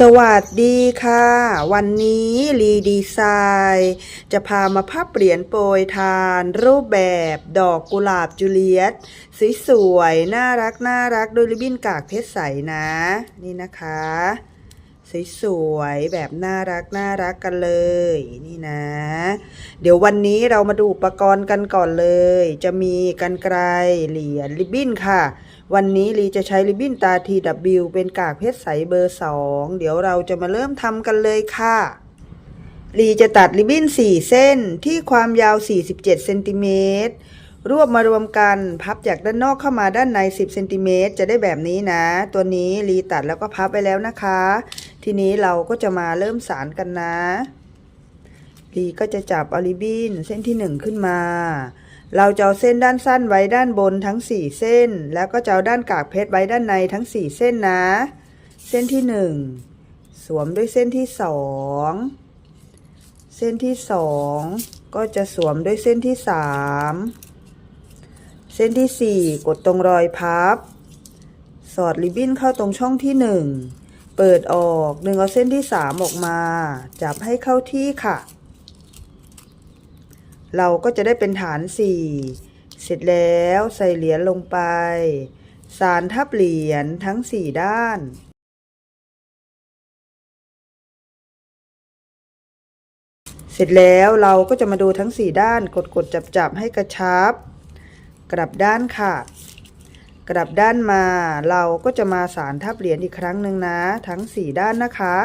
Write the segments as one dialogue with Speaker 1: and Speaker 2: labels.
Speaker 1: สวัสดีค่ะ วันนี้รีดีไซน์จะพามาพับเหรียญโปรยทาน รูปแบบดอกกุหลาบจูเลียตสวยๆน่ารักน่ารักโดยริบบิ้นกากเพชรใสนะ นี่นะคะสวยๆแบบน่ารักน่ารักกันเลย นี่นะ เดี๋ยววันนี้เรามาดูอุปกรณ์กันก่อนเลย จะมีกันไกรเหรียญริบบิ้นค่ะ วันนี้ลีจะใช้ริบบิ้นตา TW เป็นกากเพชรใสเบอร์ 2 เดี๋ยวเราจะมาเริ่มทำกันเลยค่ะลีจะตัดริบบิ้น 4 เส้นที่ความยาว 47เซนติเมตรรวบมารวมกันพับจากด้านนอกเข้ามาด้านใน 10เซนติเมตรจะได้แบบนี้นะ ตัวนี้ลีตัดแล้วก็พับไปแล้วนะคะ ทีนี้เราก็จะมาเริ่มสารกันนะลีก็จะจับเอาริบบิ้นเส้นที่ 1 ขึ้นมา เราจะเอาเส้นด้านสั้นไว้ด้านบนทั้ง 4 เส้น แล้วก็จะเอาด้านกากเพชรไว้ด้านในทั้ง 4 เส้นนะ เส้นที่ 1 สวมด้วยเส้นที่ 2 เส้นที่ 2 ก็จะสวมด้วยเส้นที่ 3 เส้นที่ 4 กดตรงรอยพับ สอดริบบิ้นเข้าตรงช่องที่ 1 เปิดออกดึงเอาเส้นที่ 3 ออกมา จับให้เข้าที่ค่ะ เราก็จะได้เป็นฐาน 4 เสร็จแล้วใส่เหรียญลงไป สารทับเหรียญทั้ง 4 ด้าน เสร็จแล้วเราก็จะมาดูทั้ง 4 ด้านกดกดจับจับให้กระชับ กลับด้านค่ะ กลับด้านมาเราก็จะมาสารทับเหรียญอีกครั้งหนึ่งนะ ทั้ง 4 ด้านนะคะ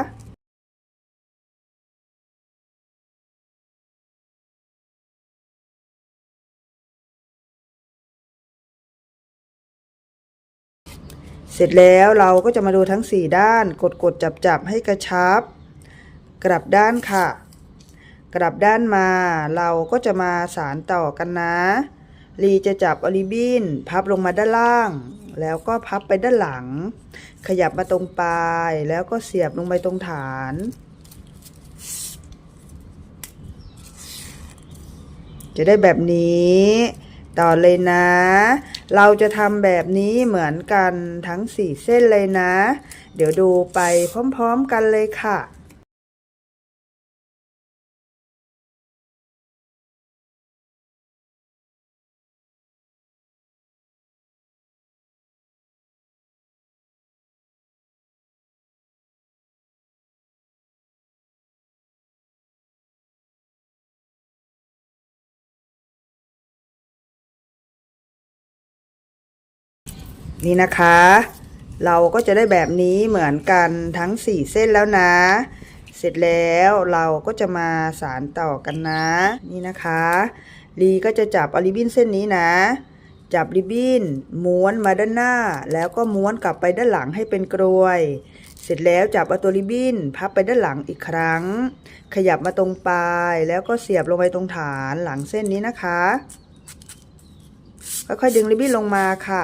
Speaker 1: เสร็จแล้วเราก็จะมาดูทั้ง 4 ด้าน กดกดจับจับให้กระชับ กลับด้านค่ะ กลับด้านมาเราก็จะมาสารต่อกันนะลีจะจับอลิบินพับลงมาด้านล่าง แล้วก็พับไปด้านหลัง ขยับมาตรงปลาย แล้วก็เสียบลงไปตรงฐานจะได้แบบนี้ ต่อเลยนะ เราจะทำแบบนี้เหมือนกันทั้ง 4 เส้นเลยนะ เดี๋ยวดูไปพร้อมๆกันเลยค่ะ นี่นะคะ เราก็จะได้แบบนี้เหมือนกันทั้ง 4 เส้นแล้วนะ เสร็จแล้วเราก็จะมาสารต่อกันนะ นี่นะคะลีก็จะจับอาริบินเส้นนี้นะจับริบบิ้นม้วนมาด้านหน้า แล้วก็ม้วนกลับไปด้านหลังให้เป็นกรวย เสร็จแล้วจับเอาตัวริบบิ้นพับไปด้านหลังอีกครั้ง ขยับมาตรงปลายแล้วก็เสียบลงไปตรงฐานหลังเส้นนี้นะคะค่อยๆดึงริบบิ้นลงมาค่ะ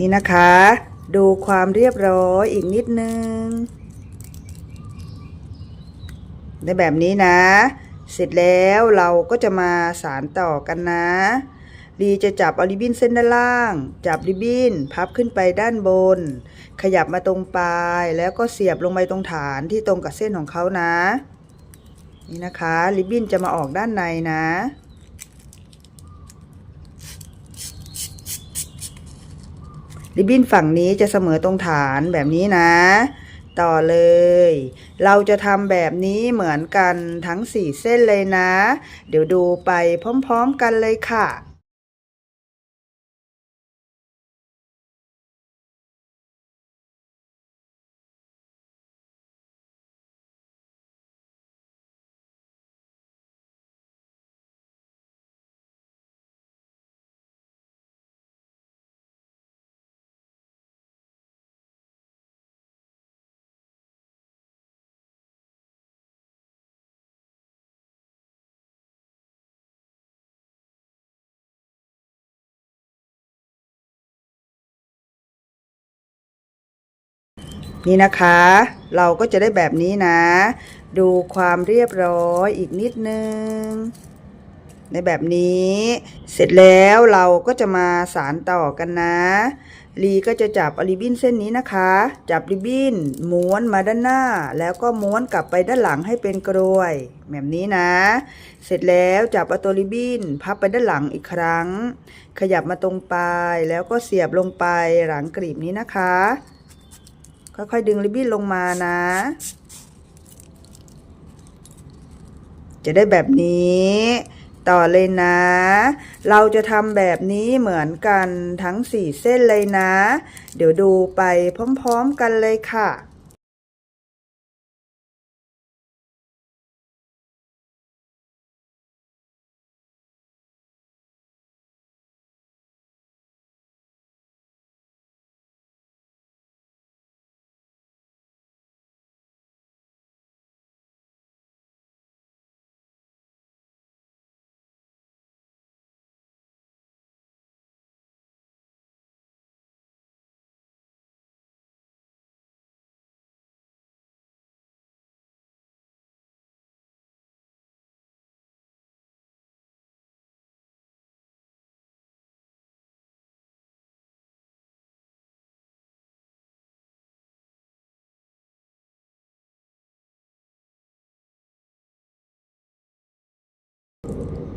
Speaker 1: นี่นะคะ ดูความเรียบร้อยอีกนิดนึงได้แบบนี้นะ เสร็จแล้วเราก็จะมาสารต่อกันนะลีจะจับเอาริบบิ้นเส้นด้านล่าง จับริบบิ้นพับขึ้นไปด้านบน ขยับมาตรงปลาย แล้วก็เสียบลงไปตรงฐานที่ตรงกับเส้นของเขานะ นี่นะคะริบบิ้นจะมาออกด้านในนะ ริบบิ้นฝั่งนี้จะเสมอตรงฐานแบบนี้นะ ต่อเลย เราจะทำแบบนี้เหมือนกันทั้งสี่เส้นเลยนะ เดี๋ยวดูไปพร้อมๆกันเลยค่ะ นี่นะคะ เราก็จะได้แบบนี้นะ ดูความเรียบร้อยอีกนิดนึง ในแบบนี้ เสร็จแล้วเราก็จะมาสารต่อกันนะลีก็จะจับอาริบบิ้นเส้นนี้นะคะ จับริบบิ้นม้วนมาด้านหน้า แล้วก็ม้วนกลับไปด้านหลังให้เป็นกรวย แบบนี้นะ เสร็จแล้วจับเอาตัวริบบิ้นพับไปด้านหลังอีกครั้ง ขยับมาตรงปลายแล้วก็เสียบลงไปหลังกลีบนี้นะคะ ค่อยๆดึงริบบิ้นลงมานะ จะได้แบบนี้ ต่อเลยนะ เราจะทำแบบนี้เหมือนกันทั้งสี่เส้นเลยนะ เดี๋ยวดูไปพร้อมๆกันเลยค่ะ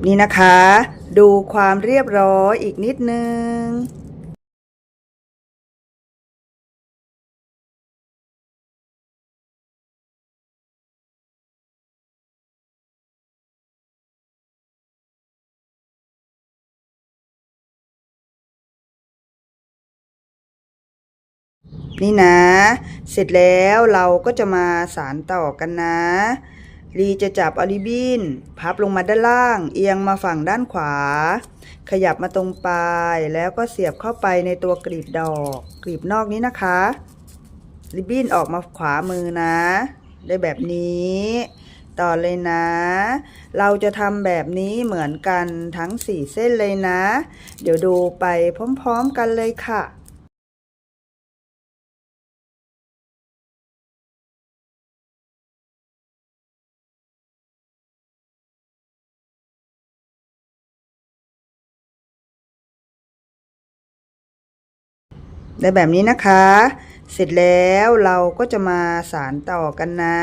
Speaker 1: นี่นะคะ ดูความเรียบร้อยอีกนิดนึงนี่นะ เสร็จแล้วเราก็จะมาสารต่อกันนะ ลีจะจับอลิบินพับลงมาด้านล่าง เอียงมาฝั่งด้านขวา ขยับมาตรงปลายแล้วก็เสียบเข้าไปในตัวกลีบดอก กลีบนอกนี้นะคะ ริบบิ้นออกมาขวามือนะ ได้แบบนี้ ต่อเลยนะ เราจะทำแบบนี้เหมือนกันทั้งสี่เส้นเลยนะ เดี๋ยวดูไปพร้อมๆกันเลยค่ะ ได้แบบนี้นะคะ เสร็จแล้วเราก็จะมาสารต่อกันนะ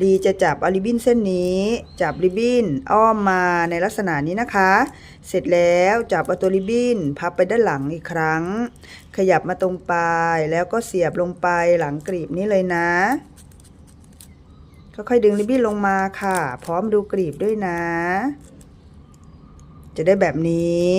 Speaker 1: ลีจะจับเอาริบบิ้นเส้นนี้ จับริบบิ้นอ้อมมาในลักษณะนี้นะคะ เสร็จแล้วจับเอาตัวริบบิ้นพับไปด้านหลังอีกครั้ง ขยับมาตรงปลายแล้วก็เสียบลงไปหลังกรีบนี้เลยนะค่อยๆดึงริบบิ้นลงมาค่ะ พร้อมดูกรีบด้วยนะ จะได้แบบนี้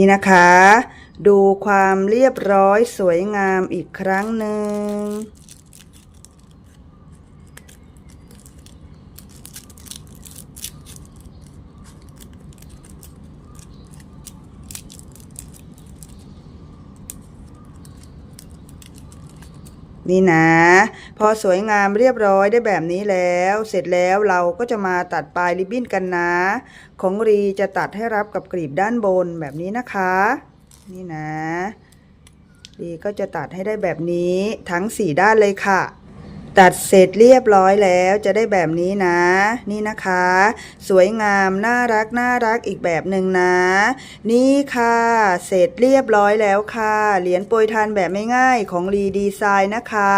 Speaker 1: นี่นะคะ ดูความเรียบร้อยสวยงามอีกครั้งหนึ่ง นี่นะ พอสวยงามเรียบร้อยได้แบบนี้แล้ว เสร็จแล้วเราก็จะมาตัดปลายริบบิ้นกันนะ ของรีจะตัดให้รับกับกลีบด้านบนแบบนี้นะคะ นี่นะรีก็จะตัดให้ได้แบบนี้ทั้งสี่ด้านเลยค่ะ ตัดเสร็จเรียบร้อยแล้วจะได้แบบนี้นะ นี่นะคะ สวยงามน่ารักน่ารักอีกแบบหนึ่งนะ นี่ค่ะ เสร็จเรียบร้อยแล้วค่ะ เหรียญโปรยทานแบบไม่ง่ายของรีดีไซน์นะคะ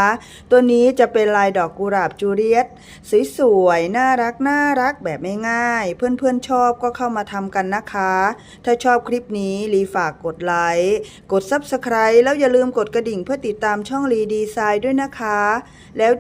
Speaker 1: ตัวนี้จะเป็นลายดอกกุหลาบจูเลียตสวยๆน่ารักน่ารักแบบไม่ง่ายเพื่อนๆชอบก็เข้ามาทำกันนะคะ ถ้าชอบคลิปนี้รีฝากกดไลค์กด Subscribe แล้วอย่าลืมกดกระดิ่งเพื่อติดตามช่องรีดีไซน์ด้วยนะคะ แล้ว